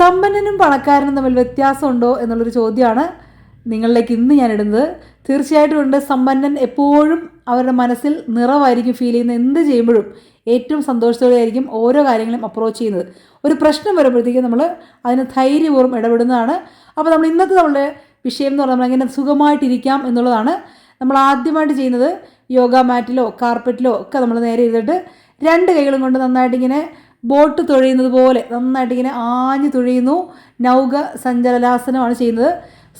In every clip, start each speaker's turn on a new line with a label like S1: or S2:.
S1: സമ്പന്നനും പണക്കാരനും തമ്മിൽ വ്യത്യാസമുണ്ടോ എന്നുള്ളൊരു ചോദ്യമാണ് നിങ്ങളിലേക്ക് ഇന്ന് ഞാൻ ഇടുന്നത്. തീർച്ചയായിട്ടും ഉണ്ട്. സമ്പന്നൻ എപ്പോഴും അവരുടെ മനസ്സിൽ നിറവായിരിക്കും ഫീൽ ചെയ്യുന്നത്. എന്ത് ചെയ്യുമ്പോഴും ഏറ്റവും സന്തോഷത്തോടെ ആയിരിക്കും ഓരോ കാര്യങ്ങളും അപ്രോച്ച് ചെയ്യുന്നത്. ഒരു പ്രശ്നം വരുമ്പോഴത്തേക്കും നമ്മൾ അതിന് ധൈര്യപൂർവം ഇടപെടുന്നതാണ്. അപ്പോൾ നമ്മൾ ഇന്നത്തെ നമ്മുടെ വിഷയം എന്ന് പറഞ്ഞാൽ എങ്ങനെ സുഖമായിട്ടിരിക്കാം എന്നുള്ളതാണ്. നമ്മൾ ആദ്യമായിട്ട് ചെയ്യുന്നത് യോഗ മാറ്റിലോ കാർപ്പറ്റിലോ ഒക്കെ നമ്മൾ നേരെ ഇരുന്നിട്ട് രണ്ട് കൈകളും കൊണ്ട് നന്നായിട്ട് ഇങ്ങനെ ബോട്ട് തുഴയുന്നത് പോലെ നന്നായിട്ട് ഇങ്ങനെ ആഞ്ഞു തുഴയുന്നു. നൗക സഞ്ചലനാസനമാണ് ചെയ്യുന്നത്.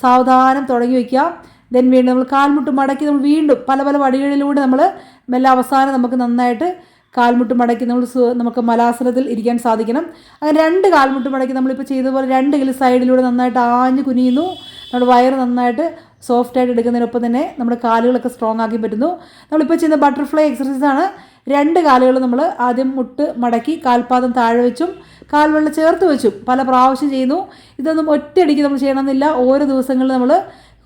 S1: സാവധാനം തുടങ്ങി വയ്ക്കുക. ദെൻ വീണ്ടും നമ്മൾ കാൽമുട്ട് മടക്കി നമ്മൾ വീണ്ടും പല പല വടികളിലൂടെ നമ്മൾ മെല്ലെ അവസാനം നമുക്ക് നന്നായിട്ട് കാൽമുട്ട് മടക്കി നമ്മൾ നമുക്ക് മലാസനത്തിൽ ഇരിക്കാൻ സാധിക്കണം. അങ്ങനെ രണ്ട് കാൽമുട്ട് മടക്കി നമ്മളിപ്പോൾ ചെയ്തതുപോലെ രണ്ട് കിലോ സൈഡിലൂടെ നന്നായിട്ട് ആഞ്ഞ് കുനിയുന്നു. നമ്മുടെ വയറ് നന്നായിട്ട് സോഫ്റ്റായിട്ട് എടുക്കുന്നതിനൊപ്പം തന്നെ നമ്മുടെ കാലുകളൊക്കെ സ്ട്രോങ് ആക്കി പറ്റുന്നു. നമ്മളിപ്പോൾ ചെയ്യുന്ന ബട്ടർഫ്ലൈ എക്സസൈസാണ് രണ്ട് കാലുകൾ നമ്മൾ ആദ്യം മുട്ട് മടക്കി കാൽപാദം താഴെ വെച്ചും കാൽവെള്ളം ചേർത്ത് വെച്ചും പല പ്രാവശ്യം ചെയ്യുന്നു. ഇതൊന്നും ഒറ്റയടിക്ക് നമ്മൾ ചെയ്യണമെന്നില്ല. ഓരോ ദിവസങ്ങളിൽ നമ്മൾ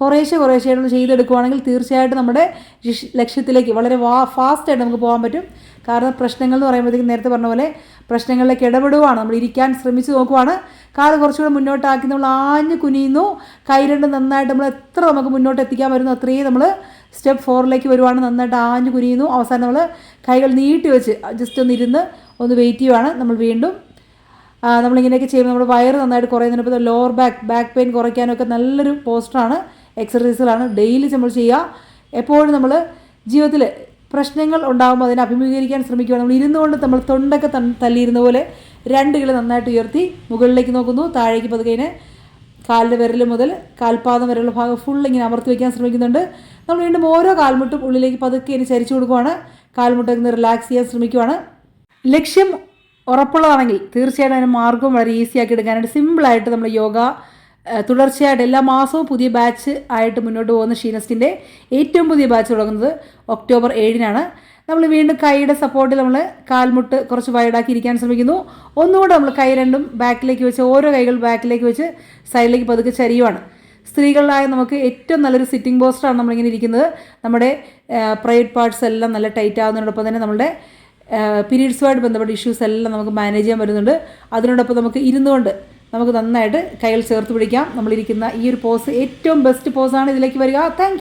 S1: കുറേശ്ശെ കുറേശ്ശെ നമ്മൾ ചെയ്തെടുക്കുകയാണെങ്കിൽ തീർച്ചയായിട്ടും നമ്മുടെ ലക്ഷ്യത്തിലേക്ക് വളരെ വാ ഫാസ്റ്റായിട്ട് നമുക്ക് പോകാൻ പറ്റും. കാരണം പ്രശ്നങ്ങൾ എന്ന് പറയുമ്പോഴത്തേക്കും നേരത്തെ പറഞ്ഞ പോലെ പ്രശ്നങ്ങളിലേക്ക് ഇടപെടുവാണ്. നമ്മൾ ഇരിക്കാൻ ശ്രമിച്ചു നോക്കുവാണ്. കാൽ കുറച്ചുകൂടെ മുന്നോട്ടാക്കി നമ്മൾ ആഞ്ഞ് കുനിയുന്നു. കൈ രണ്ട് നന്നായിട്ട് നമ്മൾ എത്ര നമുക്ക് മുന്നോട്ട് എത്തിക്കാൻ വരുന്നു അത്രയും നമ്മൾ സ്റ്റെപ്പ് ഫോറിലേക്ക് വരുവാണ് നന്നായിട്ട് ആഞ്ഞ് കുനിയുന്നു. അവസാനം നമ്മൾ കൈകൾ നീട്ടി വെച്ച് ജസ്റ്റ് ഒന്ന് ഇരുന്ന് ഒന്ന് വെയിറ്റ് ചെയ്യുവാണ് നമ്മൾ വീണ്ടും. നമ്മളിങ്ങനെയൊക്കെ ചെയ്യുമ്പോൾ നമ്മുടെ വയറ് നന്നായിട്ട് കുറയുന്നതിനപ്പോൾ ലോവർ ബാക്ക് ബാക്ക് പെയിൻ കുറയ്ക്കാനൊക്കെ നല്ലൊരു പോസ്റ്ററാണ് എക്സർസൈസുകളാണ് ഡെയിലി നമ്മൾ ചെയ്യുക. എപ്പോഴും നമ്മൾ ജീവിതത്തിൽ പ്രശ്നങ്ങൾ ഉണ്ടാകുമ്പോൾ അതിനെ അഭിമുഖീകരിക്കാൻ ശ്രമിക്കുക. നമ്മൾ ഇരുന്നുകൊണ്ട് നമ്മൾ തൊണ്ടൊക്കെ തല്ലിയിരുന്ന പോലെ രണ്ട് കിലോ നന്നായിട്ട് ഉയർത്തി മുകളിലേക്ക് നോക്കുന്നു. താഴേക്ക് പതുക്കെ കാലിന്റെ വിരൽ മുതൽ കാൽപാദം വരെയുള്ള ഭാഗം ഫുൾ ഇങ്ങനെ അമർത്തി വയ്ക്കാൻ ശ്രമിക്കുന്നുണ്ട്. നമ്മൾ വീണ്ടും ഓരോ കാൽമുട്ടും ഉള്ളിലേക്ക് പതുക്കെ ഇനി ചരിച്ചു കൊടുക്കുവാണ്. കാൽമുട്ടൊക്കെ റിലാക്സ് ചെയ്യാൻ ശ്രമിക്കുവാണ്. ലക്ഷ്യം ഉറപ്പുള്ളതാണെങ്കിൽ തീർച്ചയായിട്ടും അതിന് മാർഗം വളരെ ഈസിയാക്കി എടുക്കാനായിട്ട് സിമ്പിളായിട്ട് നമ്മൾ യോഗ തുടർച്ചയായിട്ട് എല്ലാ മാസവും പുതിയ ബാച്ച് ആയിട്ട് മുന്നോട്ട് പോകുന്ന ഷീനസ്റ്റിന്റെ ഏറ്റവും പുതിയ ബാച്ച് തുടങ്ങുന്നത് ഒക്ടോബർ ഏഴിനാണ്. നമ്മൾ വീണ്ടും കൈയുടെ സപ്പോർട്ടിൽ നമ്മൾ കാൽമുട്ട് കുറച്ച് വൈഡാക്കി ഇരിക്കാൻ ശ്രമിക്കുന്നു. ഒന്നുകൂടെ നമ്മൾ കൈ രണ്ടും ബാക്കിലേക്ക് വെച്ച് ഓരോ കൈകൾ ബാക്കിലേക്ക് വെച്ച് സൈഡിലേക്ക് പതുക്കെ ചരിയുവാണ്. സ്ത്രീകളിലായ നമുക്ക് ഏറ്റവും നല്ലൊരു സിറ്റിംഗ് പോസ്റ്ററാണ് നമ്മളിങ്ങനെ ഇരിക്കുന്നത്. നമ്മുടെ പ്രൈവറ്റ് പാർട്സ് എല്ലാം നല്ല ടൈറ്റ് ആകുന്നതിനോടൊപ്പം തന്നെ നമ്മുടെ പീരീഡ്സുമായിട്ട് ബന്ധപ്പെട്ട ഇഷ്യൂസ് എല്ലാം നമുക്ക് മാനേജ് ചെയ്യാൻ വരുന്നുണ്ട് അതിനോടൊപ്പം നമുക്ക് ഇരുന്നുകൊണ്ട് നമുക്ക് നന്നായിട്ട് കൈകൾ ചേർത്ത് പിടിക്കാം. നമ്മളിരിക്കുന്ന ഈ ഒരു പോസ് ഏറ്റവും ബെസ്റ്റ് പോസാണ് ഇതിലേക്ക് വരിക. താങ്ക്